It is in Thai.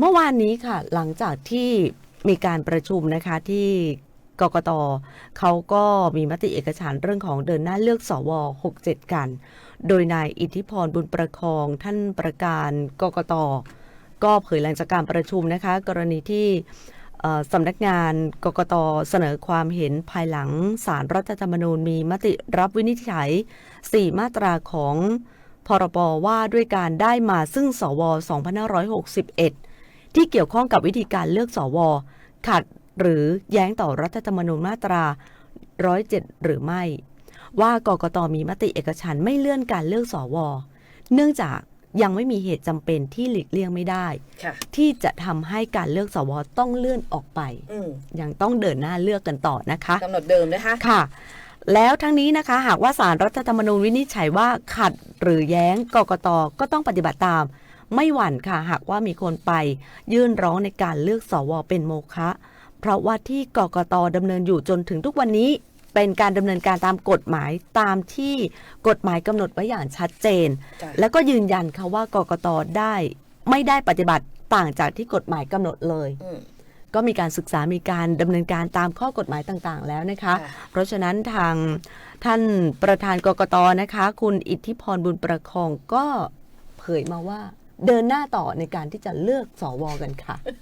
เมื่อวานนี้ค่ะ หลังจากที่มีการประชุมนะคะที่กกตเขาก็มีมติเอกฉันเรื่องของเดินหน้าเลือกสว67 กัน โดยนายอิทธิพรบุญประคองท่านประการกกตก็เผยหลังจากการประชุมนะคะ กรณีที่สำนักงานกกตเสนอความเห็นภายหลังสารรัฐธรรมนูญมีมติรับวินิจฉัย 4 มาตราของพรบว่าด้วยการได้มาซึ่งสว2561 ที่เกี่ยวข้องกับวิธีการเลือกสวขัดหรือแย้งต่อรัฐธรรมนูญมาตรา 107 หรือไม่ ว่ากกตมีมติเอกฉันท์ไม่เลื่อนการเลือกสวเนื่องจากยังไม่มีเหตุจำเป็นที่หลีกเลี่ยงไม่ได้ค่ะที่จะทำให้การเลือกสวต้องเลื่อนออกไปอืมยังต้องเดินหน้าเลือกกันต่อนะคะกำหนดเดิมนะคะค่ะ แล้วทั้งนี้นะคะ หากว่าสารรัฐธรรมนูญวินิจฉัยว่าขัดหรือแย้งกกตก็ต้องปฏิบัติตาม ไม่หวั่นค่ะหากว่ามีคนไป ยื่นร้องในการเลือกสวเป็นโมฆะเพราะว่าที่กกตดำเนินอยู่จนถึงทุกวันนี้เป็นการดำเนินการตามกฎหมายตามที่กฎหมายกำหนดไว้อย่างชัดเจนจ้ะแล้วก็ยืนยันค่ะว่ากกตได้ไม่ได้ปฏิบัติต่างจากที่กฎหมายกำหนดเลยอืมก็มีการศึกษามีการดำเนินการตามข้อกฎหมายต่างๆ แล้วนะคะค่ะเพราะฉะนั้นทางท่านประธานกกตนะคะ คุณอิทธิพรบุญประคองก็เผยมาว่า เดินหน้าต่อในการที่จะเลือกสวกันค่ะ